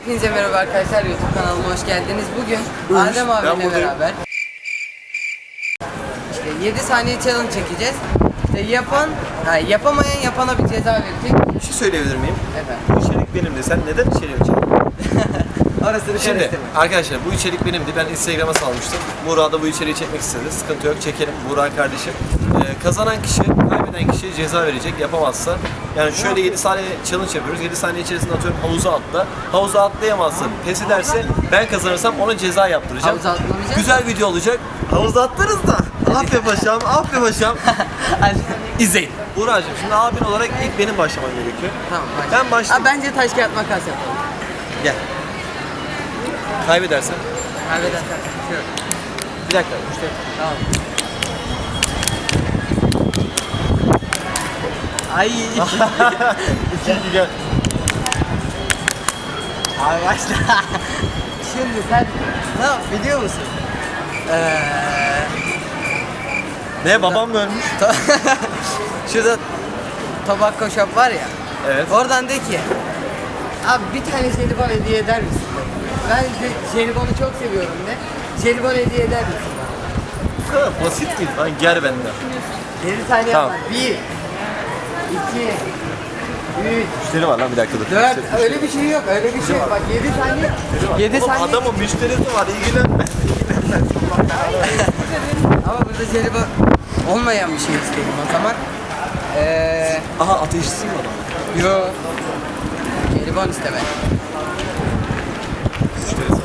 Hepinize merhaba arkadaşlar YouTube kanalıma hoş geldiniz. Bugün Adem abiyle beraber işte 7 saniye challenge çekeceğiz. İşte yapan, ha, yapamayan yapana bir ceza verecek. Bir şey söyleyebilir miyim? Efendim. Bu içerik benim de. Sen neden içeriği çektin? Orasını Şimdi karıştırma. arkadaşlar bu içerik benimdi. Ben Instagram'a salmıştım. Buğra da bu içeriği çekmek istedi. Sıkıntı yok çekelim. Buğra kardeşim. Ee, kazanan kişi, kaybeden kişi ceza verecek. Yapamazsa. Yani şöyle 7 saniye challenge yapıyoruz. 7 saniye içerisinde atıyorum havuza atla. Havuza atlayamazsa pes ederse ben kazanırsam ona ceza yaptıracağım. Havuza atlamayacak Güzel video olacak. Havuza atlarız da. Ah be paşam, ah be paşam. İzleyin. Buğra'cığım şimdi abin olarak ilk benim başlamam gerekiyor. Tamam başla. Ben başlayayım. Abi bence taş kağıt makas yapalım. Gel. Kaybedersen. Kaybedersen. Bir dakika. Işte. Tamam. Ay. İkinci gel. Abi başla. Şimdi sen ne yap biliyor musun? Ee, Ne babam mı ölmüş? şurada tobacco shop var ya. Evet. Oradan de ki Abi bir tane jelibon hediye eder misin? de. Ben de jelibonu çok seviyorum de. Jelibon hediye eder misin? Bu kadar basit miydi lan? Gel benden. 7 saniye Tamam. var. 1 2 3 Müşteri var lan bir dakika dur. 4 öyle bir şey yok. Öyle bir şey yok. Bak 7 saniye 7 Oğlum saniye. adamın müşterisi var ilgilenme. Ama burada jelibon olmayan bir şey istedim o zaman. Eee Aha ateşlisin mi adam? Yo. Jelibon isteme. Müşterisi var.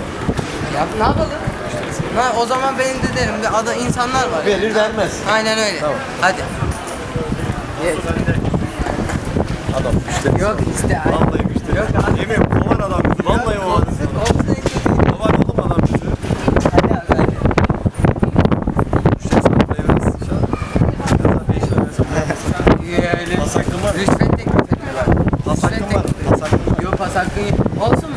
Ya ne yapalım? Ha, o zaman benim de derim bir ada insanlar var. Verir vermez. Aynen öyle. Tamam. Hadi. Ye- Adam müşterisi. Yok işte. Vallahi müşteri. Yok abi. Yemin kovar adam. Vallahi o adam. Kovar oğlum adam müşteri. Bir Pas hakkın var mı? Rüşvet teklif ediyorlar. Pas hakkın var. Pas hakkın var. Yok pas hakkın. Olsun mu?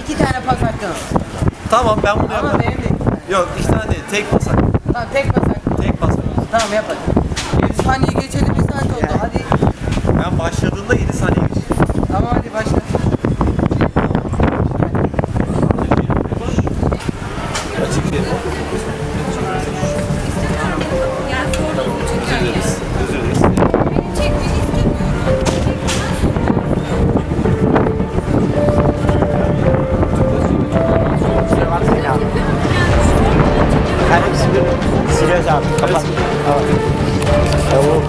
İki tane pas hakkın olsun. Tamam ben bunu Ama yaparım. benim de iki tane. Yok iki tane değil. Tek pas hakkı. Tamam tek pas hakkın. Tek pas hakkı. Tamam yap hadi. 7 saniye geçelim. Hadi. Ben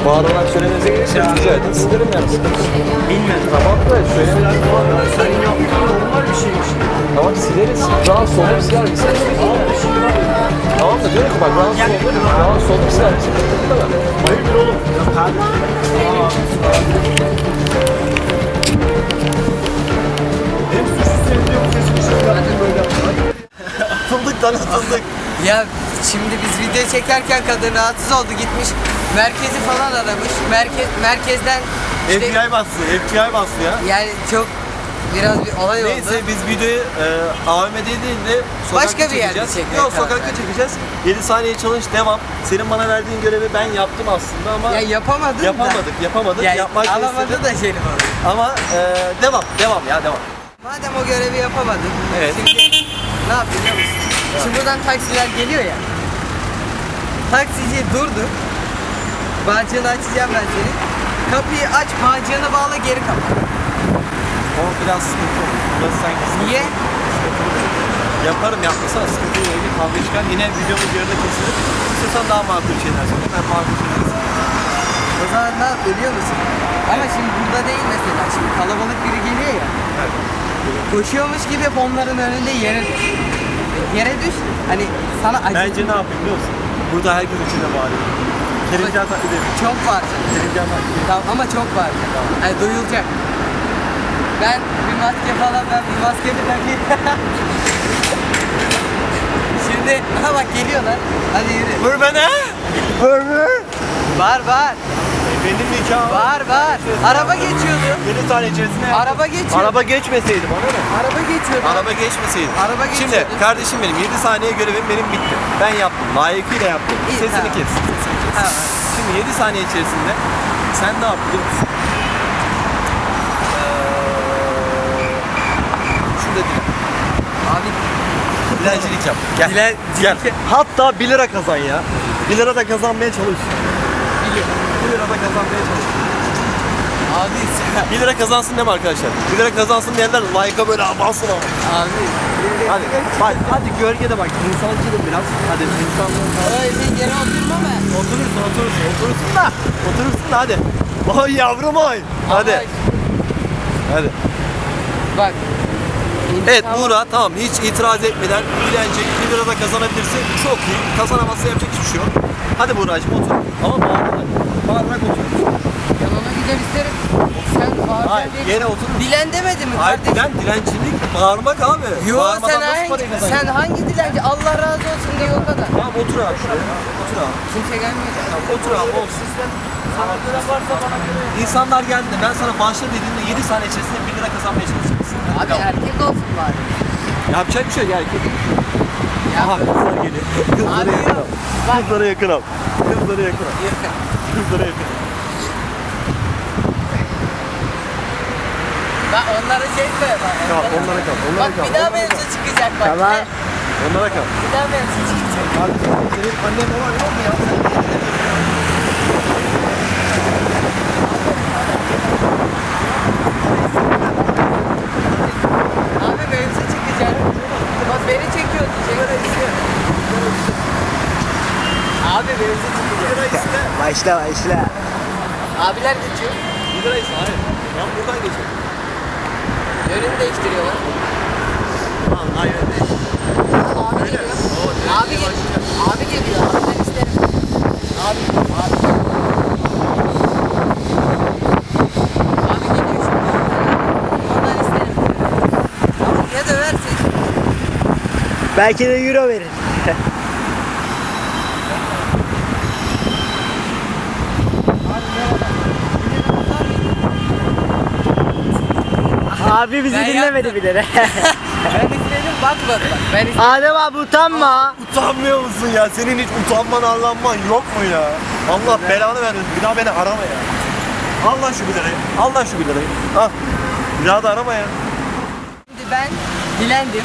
bağırarak söylemenize gerek yok. Rica edin. Silerim yani. Bilmiyorum. Tamam da söylemeler falan. Senin yaptığın normal bir şeymiş. Tamam sileriz. Rahat solup siler misin? Tamam da diyorum ki bak rahat solup, rahat solup siler misin? Bu kadar. Hayırdır oğlum? Yok abi. Hem suçlu senin de yok. Kesin şöyle yaptın böyle. Atıldık lan atıldık. Ya şimdi biz video çekerken kadın rahatsız oldu gitmiş merkezi falan aramış. Merkez merkezden işte FBI bastı. FBI bastı ya. yani çok biraz bir olay oldu. Neyse biz videoyu e, AVM'de değil de sokakta Başka bir yerde çekeceğiz. çekmeye Yok karar sokakta verdik. çekeceğiz. 7 saniye challenge devam. Senin bana verdiğin görevi ben yaptım aslında ama Ya yapamadın yapamadık, da. yapamadık. Yani Yapmak da alamadı istedim. da jelibonu. Ama e, devam, devam ya devam. Madem o görevi yapamadın. Evet. Şimdi ne yap biliyor musun? Şimdi buradan taksiler geliyor ya. Taksici durdu. Bağcığını açacağım ben senin. Kapıyı aç, bağcığını bağla, geri kapat. O biraz sıkıntı olur. Burası sanki sıkıntı. Niye? Yaparım yapmasana sıkıntı yok. Bir kavga çıkar. Yine videomuz yarıda kesilir. İstiyorsan daha makul şeyler söyle. Ben makul şeyler. O zaman ne yap biliyor musun? Ama şimdi burada değil mesela. Şimdi kalabalık biri geliyor ya. Evet. Koşuyormuş gibi onların önünde yere düş. Yere düş. Hani sana acı. Bence ne yapayım biliyor musun? Burada herkes içine bağırıyor. Kerimcan taklit edeyim. Çok var. Kerimcan taklit edeyim. Tamam ama çok var. Hani duyulacak. Ben bir maske falan ben bir maske bir takayım. Şimdi ha bak geliyorlar. Hadi yürü. Vur bana! Vur vur! Var var. Nikahım. Var var. Araba geçiyordu. 7 saniye içerisinde yaptım. Araba geçiyordu. Araba geçmeseydim ona ne? Araba geçiyordu. Araba geçmeseydi. Araba Şimdi geçiyordu. kardeşim benim 7 saniye görevim benim bitti. Ben yaptım. Layıkıyla yaptım. İyi, Sesini tamam. kes. Sesini kes. Tamam. Şimdi 7 saniye içerisinde sen ne yaptın? Ee, şu da dilen. Abi Dilencilik yap. Gel. Dilen- Gel. Hatta 1 lira kazan ya. 1 lira da kazanmaya çalış. 1 lira da kazanmaya çalış. abi sen 1 lira kazansın mi arkadaşlar? 1 lira kazansın diyenler like'a böyle abansın ama. abi Hadi, hadi, hadi gölgede bak. İnsancılım biraz. Hadi insanlığın öyle yere oturma mı? Oturursun, oturursun, oturursun da. Oturursun da hadi. Oy yavrum oy. Hadi. Ama Hadi. Bak. Evet Buğra tamam hiç itiraz etmeden dilenecek 1 lira da kazanabilirsin. Çok iyi. Kazanamazsa yapacak hiçbir şey yok. Hadi Buğra'cığım otur. Ama bağırarak. Bağırarak otur. Yanına gider isterim. Sen bağır Hayır yere otur. Dilen demedi mi Hayır kardeşim? dilen dilencilik bağırmak abi. Yo Bağırmadan sen nasıl hangi, parayı sen hangi dilenci? Allah razı olsun diye o kadar. Tamam otur abi şuraya. Otur abi. Kimse gelmiyor. Tamam, otur abi olsun. İnsanlar geldi. Ben sana başla dediğimde 7 saniye içerisinde 1 lira kazanmaya çalışacaksın. Abi devam. erkek olsun bari. Yapacak bir şey yok erkek. Ya. Aha kızlar geliyor. Kızlara Abi yakın al. Bak. Kızlara yakın al. Kızlara yakın al. Kızlara yakın. Bak onları şey koy bak. Tamam onlara kal. Onlara Bak kal. bir daha mevzu çıkacak bak. Tamam. Onlara kal. Bir daha mevzu çıkacak. Abi senin annen baban yok mu ya? Abi mevzu çıkacak. Bak beni çekiyor diyecek. Abi mevzu çıkacak. Başla başla. Abiler geçiyor. Bir lira ise hayır. Ben buradan geçiyorum. Yönünü değiştiriyorlar. Tamam hayır. Abi geliyor. Abi geliyor. Abi geliyor. Abi ben isterim. Abi. Abi. Abi geliyor şimdi. Ondan isterim. Abi ya döversin. Belki de euro verin. Abi bizi Ben dinlemedi yaptım. bir de. Ben istedim bakmadı bak. Ben istedim. Adem abi utanma. Utanmıyor musun ya? Senin hiç utanman arlanman yok mu ya? Allah belanı vermesin. Bir daha beni arama ya. Al lan şu bir lirayı. Al lan şu bir lirayı. Al. Bir daha da arama ya. Şimdi ben dilendim.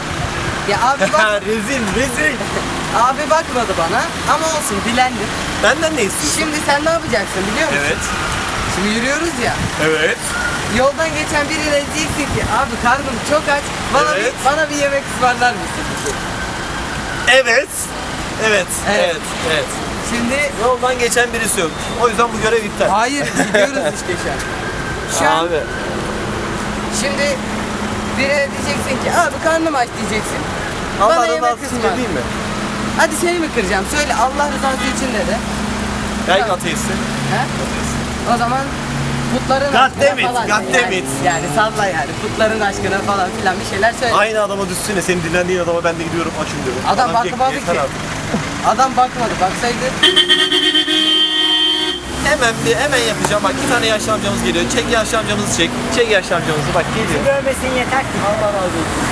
Ya abi bak, rezil rezil. abi bakmadı bana ama olsun dilendim. Benden ne istiyorsun? Şimdi sen ne yapacaksın biliyor musun? Evet. Şimdi yürüyoruz ya. Evet. Yoldan geçen birine diyeceksin ki abi karnım çok aç. Bana Evet. bir bana bir yemek ısmarlar mısın? Evet. Evet. Evet. Evet. Evet. Şimdi Yoldan geçen birisi yok. O yüzden bu görev iptal. hayır gidiyoruz işte şu an. Şu an Abi. şimdi birine diyeceksin ki abi karnım aç diyeceksin. Bana Allah yemek için ısmar. değil mi? Hadi seni mi kıracağım? Söyle Allah rızası için de de. Belki Tamam. He? O zaman putların God aşkına damn it, falan. God damn yani, it. yani salla yani putların aşkına falan filan bir şeyler söyle. Aynı adama düşsene. Senin dinlendiğin adama ben de gidiyorum açım diyorum. Adam diyecek bakmadı yeter ki. artık. Adam bakmadı baksaydı. Hemen bir hemen yapacağım. Bak bir tane yaşlı amcamız geliyor. Çek yaşlı amcamızı çek. Çek yaşlı amcamızı bak geliyor. Görmesin yeter ki. Allah razı olsun.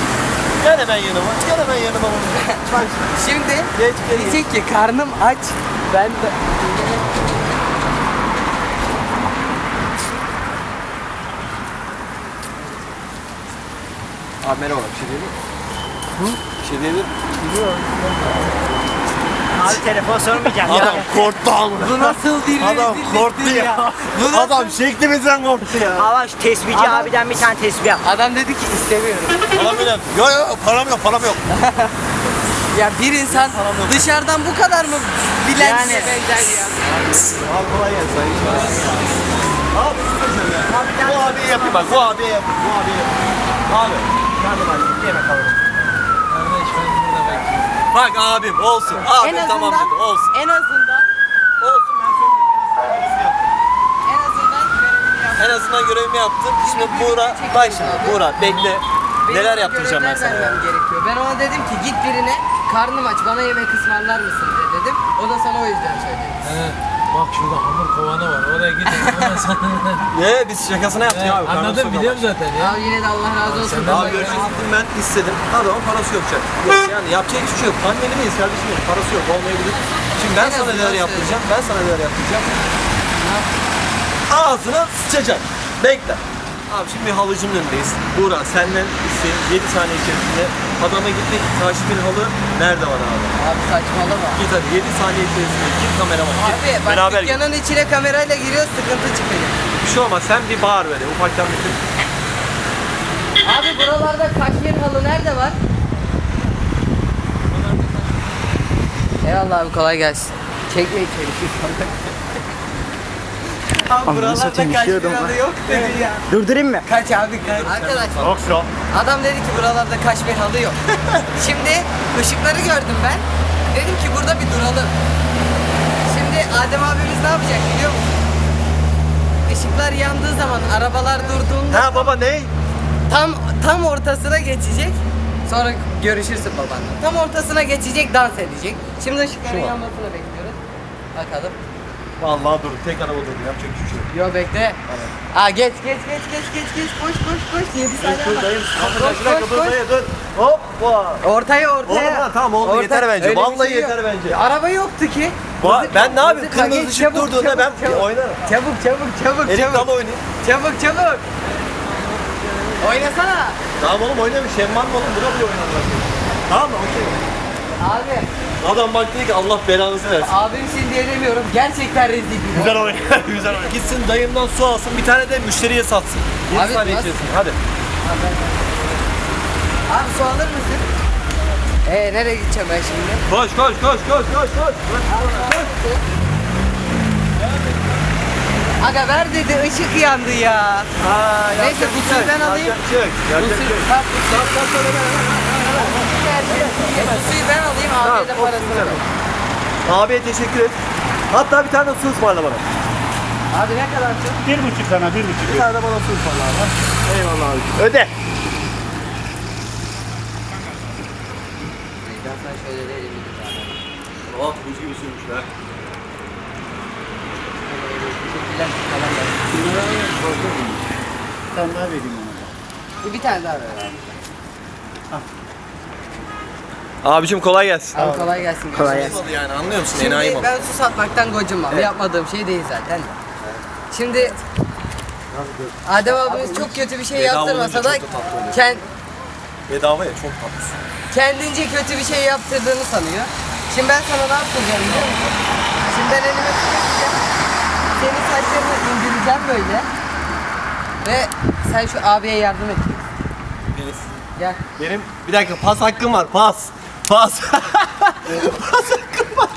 Gel hemen yanıma. Gel hemen yanıma. Bak. Şimdi Geç geri. diyecek ki karnım aç. Ben de... Abi merhaba. Bir şey diyebilir miyim? Bir şey diyebilir miyim? Abi telefon sormayacağım. Adam korktu ama. Bu nasıl bir Adam korktu ya. Bu nasıl- Adam şeklimizden korktu ya. Hava şu tesbihci Adam- abiden bir tane tesbih al. Adam dedi ki istemiyorum. Param önemli. Yok yok param yok param yok. Ya bir insan dışarıdan bu kadar mı bilen Yani. benzer ya? Abi kolay gelsin. Abi Bu abiye yapayım bak bu abiye yap. Bu abiye yap. Abi. Karnım aç. Yemek alırım. Bak abim olsun. Abi en azından, tamam dedi olsun. en azından, Olsun ben söyleyeyim. en azından görevini yap. En azından görevimi yaptım. Şimdi Buğra, bak şimdi Buğra bekle. Benim Neler yaptıracağım ben sana vermem gerekiyor. Ben ona dedim ki git birine karnım aç bana yemek ısmarlar mısın diye dedim. O da sana o yüzden söyledi. He, bak şurada hamur kovanı var. Oraya gidin. Hemen sana. Ne biz şakasına yaptık abi. karnım anladım biliyorum zaten ya. Abi yine de Allah razı olsun. senden Abi görüşürüz gittim ben istedim. Adamın parası yok çak. Yok yani yapacak hiçbir şey yok. Pandemi miyiz kardeşim benim? Parası yok olmayabilir. Şimdi ben En sana azından neler söyle. yaptıracağım. Ben sana neler yaptıracağım. Ağzına sıçacak. Bekle. Abi şimdi halıcının önündeyiz. Buğra senden isteğim 7 saniye içerisinde adama gittik taş bir halı nerede var abi? Abi saçmalama. Git hadi 7 saniye içerisinde git kameraman git. Abi bak Beraber git. dükkanın içine kamerayla giriyoruz sıkıntı çıkıyor. Bir şey olmaz sen bir bağır böyle ufaktan bir tık. Abi buralarda kaşmir halı nerede var? Eyvallah abi kolay gelsin. Çekme içeri. Abi buralarda kaşmir halı yok dedi ya. Durdurayım mı? Kaç abi kaç. Arkadaşlar Yoksa adam dedi ki buralarda kaşmir halı yok. Şimdi ışıkları gördüm ben. Dedim ki burada bir duralım. Şimdi Adem abimiz ne yapacak biliyor musun? Işıklar yandığı zaman arabalar durduğunda Ha baba ne? tam tam ortasına geçecek. Sonra görüşürsün babanla. Tam ortasına geçecek, dans edecek. Şimdi ışıkların yanmasını bekliyoruz. Bakalım. Vallahi dur tek araba durdu yapacak hiçbir şey yok. Yo bekle. Aa geç geç geç geç geç geç koş koş koş 7 saniye Dur var. dayım. Koş, Bir dakika koş, dur koş. dayı dur. Hoppa. Ortaya ortaya. mu? Tamam oldu Orta- yeter bence. Öyle bir Vallahi şey yok. yeter bence. Araba yoktu ki. Va- ben ne yapayım? Kırmızı geç, ışık çabuk, durduğunda çabuk, ben çabuk. oynarım. Çabuk çabuk çabuk Erik çabuk. dalı oynayayım. Çabuk çabuk. Oynasana. Tamam oğlum oynamış. Şemman mı oğlum? Buna bile oynar bak. Tamam mı? Okey. Abi Adam bak dedi ki Allah belanızı versin. abimsin diye demiyorum. Gerçekten rezil bir güzel oynuyor. güzel oynuyor. Gitsin dayımdan su alsın bir tane de müşteriye satsın. Abi, 7 saniye nasıl? içerisinde hadi. Abi su alır mısın? Ee nereye gideceğim ben şimdi? Koş koş koş koş koş koş. Aga ver dedi ışık yandı ya. Aa, Neyse, bu suyu ben alayım. Bir şey. Bu bir suyu, şey bu suyu- ben alayım abiye de parasını ver. Abiye teşekkür et. Hatta bir tane su ısmarla bana. Abi ne kadar su? Bir buçuk sana bir buçuk. Bir tane de bana su ısmarla abi. Eyvallah abi. Öde. Ben sana şöyle vereyim bir tane. Oh buz gibi suymuş be. Teşekkürler. Tamam, ver. Sen daha vereyim ona. Bir tane daha ver abi. Abicim kolay gelsin. Abi kolay gelsin. Kolay. Oldu yani anlıyor musun? Şimdi Enayi mal. ben su satmaktan gocunmam. Yapmadığım şey değil zaten. Şimdi Adem abimiz çok kötü bir şey Bedava yaptırmasa olunca da çok da tatlı oluyor. kend, Bedava ya çok tatlısın. kendince kötü bir şey yaptırdığını sanıyor. Şimdi ben sana ne yaptıracağım biliyor musun? Şimdi ben elime tutacağım. Senin saçlarını indireceğim böyle. Ve sen şu abiye yardım edeceksin. Gel. Benim bir dakika pas hakkım var pas. Pas. pas hakkım var.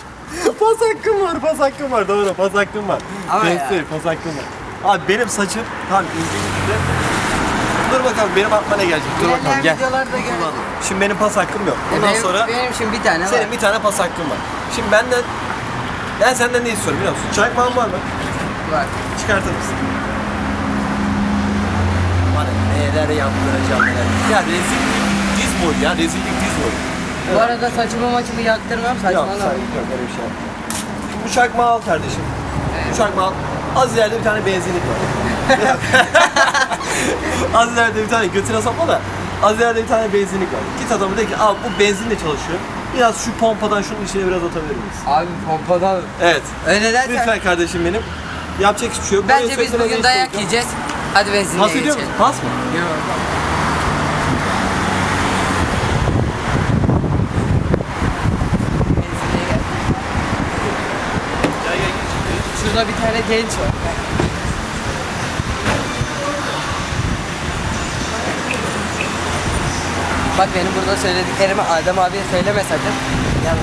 Pas hakkım var, pas hakkım var. Doğru, pas hakkım var. Ama ya. Göster, pas hakkım var. Abi benim saçım tam ince gitti. Dur bakalım benim aklıma ne gelecek. Dur bakalım gel. videolarda. Şimdi benim pas hakkım yok. E, Bundan benim, sonra benim şimdi bir tane var. senin bir tane pas hakkın var. Şimdi benden ben senden ne istiyorum biliyor musun? Çakmağın var mı? Var. Çıkartır mısın? Bana neler yaptıracağım neler. Ya rezillik diz boyu ya rezillik diz boyu. Bu arada saçımı maçımı yaktırmam Yok, saçmalama. sen- yok öyle bir şey yapma. Şimdi bu çakmağı al kardeşim. Bu çakmağı al. Az ileride bir tane benzinlik var. az ileride bir tane götüne sapla da az ileride bir tane benzinlik var. Git adamı de ki al bu benzinle çalışıyor. Biraz şu pompadan şunun içine biraz atabilir miyiz? Abi pompadan. Evet. Öyle dersen. Lütfen kardeşim benim. Yapacak hiçbir şey yok. Bence Buraya biz bugün dayak yok. yiyeceğiz. Hadi benzinliğe Pas geçelim. Pas mı? Yok. Benzinliğe gel. Gel gel gel. Şurada bir tane genç var. Bak benim burada söylediklerimi Adem abiye söyleme sakın. Gel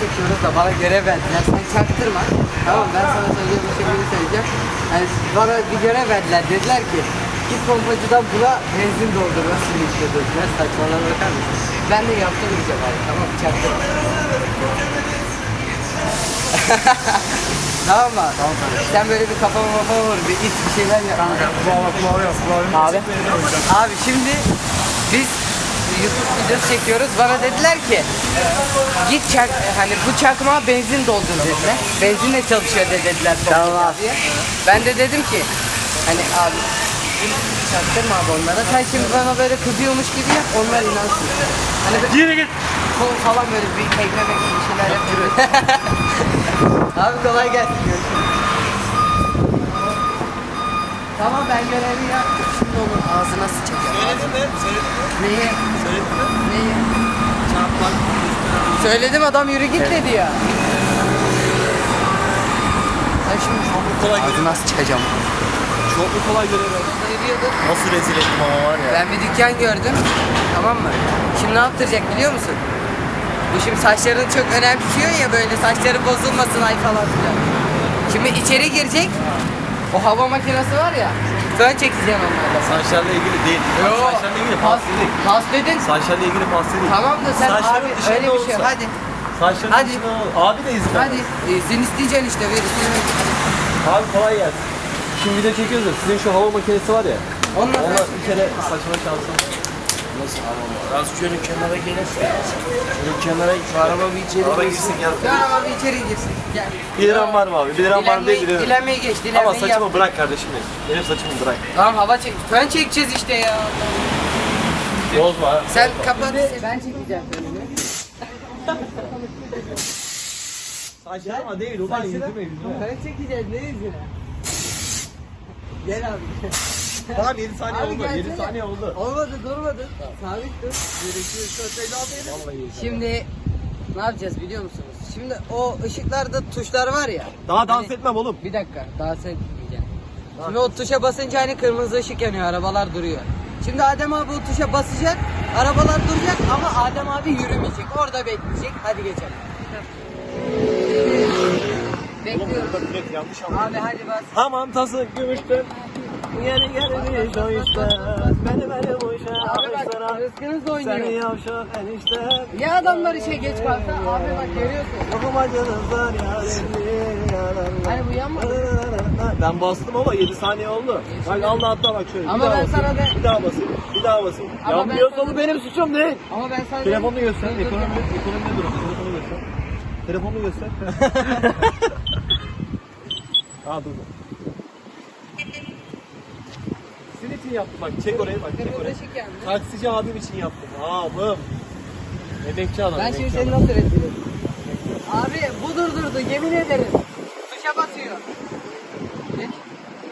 çekiyoruz da bana görev verdiler. Sen çaktırma. Tamam ben sana söyleyeceğim bir şey söyleyeceğim. Yani bana bir görev verdiler. Dediler ki git pompacıdan buna benzin doldur. Nasıl işte dediler. Saçmalama bakar mısın? Ben de yaptım iyice bari. Tamam çaktırma. tamam mı? Tamam Sen böyle bir kafama mafama vur. Bir it bir şeyler yap. Abi. Abi şimdi biz YouTube videosu çekiyoruz. Bana dediler ki git çak hani bu çakmağa benzin doldur dediler. Benzinle çalışıyor de dediler tamam. diye. Ben de dedim ki hani abi çaktırma abi onlara. Sen şimdi bana böyle kızıyormuş gibi yap onlar inansın. Hani Yürü git. kol falan böyle bir tekme bir şeyler yapıyoruz. Abi kolay gelsin görüşürüz. Tamam ben görevi yaptım. Şimdi onun ağzına sıçacağım. Söyledin mi? Söyledin mi? Neyi? Söyledin mi? Neyi? Çarpmak. Söyledim adam yürü git dedi ya. Ben şimdi kolay görev? ağzına sıçacağım. Çok mu kolay görev? Yürüyorduk. Nasıl rezil ettim ama var ya. Ben bir dükkan gördüm. Tamam mı? Şimdi ne yaptıracak biliyor musun? Bu şimdi saçlarını çok önemsiyor ya böyle saçları bozulmasın ay falan filan. Şimdi içeri girecek. O hava makinesi var ya. Fön çekeceğim onlarla. Saçlarla ilgili değil. Saçlarla ilgili Pas, değil. pas dedin. Saçlarla ilgili pasta değil. Tamam da sen Saçların abi öyle bir şey. olsa. Hadi. Saçların Hadi. dışında ol. Abi de izin Hadi. İzin isteyeceksin işte verirsin. Abi kolay gelsin. Şimdi video çekiyoruz da sizin şu hava makinesi var ya. Onunla Ona sen... bir kere saçma şansım. Nasıl hava Biraz şöyle kenara gelirse. Şöyle kenara şu araba bir içeri Araba girsin gel. Gel abi içeri girsin. Gel. 1 liram var mı abi? 1 liram var mı değil 1 liram. Dilenmeyi geç. Dilenmeyi Ama saçımı yap. bırak kardeşim benim. Benim saçımı bırak. Tamam hava çek. Fön çekeceğiz işte ya. Bozma. Sen kapat. Ben çekeceğim fönünü. Saçlarıma değil ulan yüzüme yüzüme. Fön çekeceğiz ne yüzüne? Gel abi. Tamam 7 saniye Abi oldu. gelsene. 7 saniye oldu. Olmadı durmadı. Sabit dur. Şimdi ne yapacağız biliyor musunuz? Şimdi o ışıklarda tuşlar var ya. Daha dans Hani- etmem oğlum. Bir dakika daha sen. Şimdi o tuşa basınca hani kırmızı ışık yanıyor arabalar duruyor. Şimdi Adem abi o tuşa basacak arabalar duracak ama Adem abi yürümeyecek orada bekleyecek hadi geçelim. Bekliyoruz. yanlış anladım. Abi hadi bas. Hamam tası gümüşten Yeni gelmiş o işte Beni beni bu işe alıştıran rızkınız Seni oynuyor. yavşak enişte Ya adamlar işe geç kalsa abi bak görüyorsun. Dokumacınızdan yalanlar Hani bu yanmadı. Ben bastım ama 7 saniye oldu. Bak Allah hatta bak şöyle. Ama bir daha ben basayım, sana de- Bir daha basayım. Bir daha basayım. Ama Yanmıyorsa ben sana- bu benim suçum değil. Ama ben sana Telefonunu göster. Dur, dur, Ekonomi, dur. ekonomide dur. Telefonu göster. Telefonu göster. Aa dur. Senin için yaptım bak. Çek orayı bak. Çek yandı. Taksici abim için yaptım. Abim. Emekçi adam. Ben emekçi şimdi seni adam. nasıl reddederim? Abi bu durdurdu yemin ederim. Tuşa basıyor. Geç.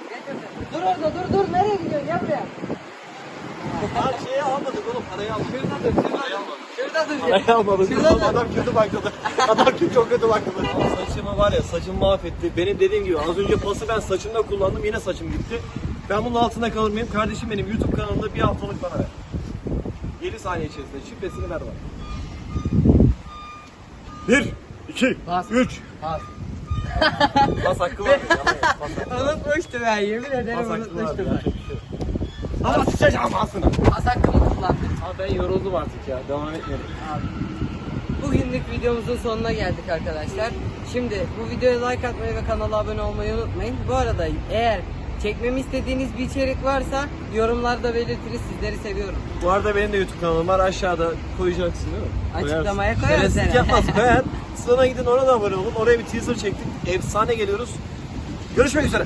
Geç orada. Dur orada dur dur nereye gidiyorsun gel buraya. Ha şeyi almadık oğlum. Parayı almadık. Şurada dur şurada Parayı almadık. Dur. adam kötü bakladı. Adam kötü çok kötü bakladı. Saçımı var ya saçımı mahvetti. Benim dediğim gibi az önce pası ben saçımda kullandım yine saçım gitti. Ben bunun altında kalır mıyım? Kardeşim benim YouTube kanalımda bir haftalık bana ver. 7 saniye içerisinde şifresini ver bana. 1, 2, Bas. 3. Bas. Bas hakkı var. Unutmuştum ben yemin ederim Bas hakkı var. unutmuştum ben. Ama sıçacağım aslında. Bas hakkımı kullandım. Abi ben yoruldum artık ya. Devam etmeyelim. Bugünlük videomuzun sonuna geldik arkadaşlar. Şimdi bu videoya like atmayı ve kanala abone olmayı unutmayın. Bu arada eğer çekmemi istediğiniz bir içerik varsa yorumlarda belirtiriz. Sizleri seviyorum. Bu arada benim de YouTube kanalım var. Aşağıda koyacaksın değil mi? Açıklamaya Koyarsın. koyarız Şerefsizlik yapmaz. Koyar. Sonra gidin ona da abone olun. Oraya bir teaser çektik. Efsane geliyoruz. Görüşmek üzere.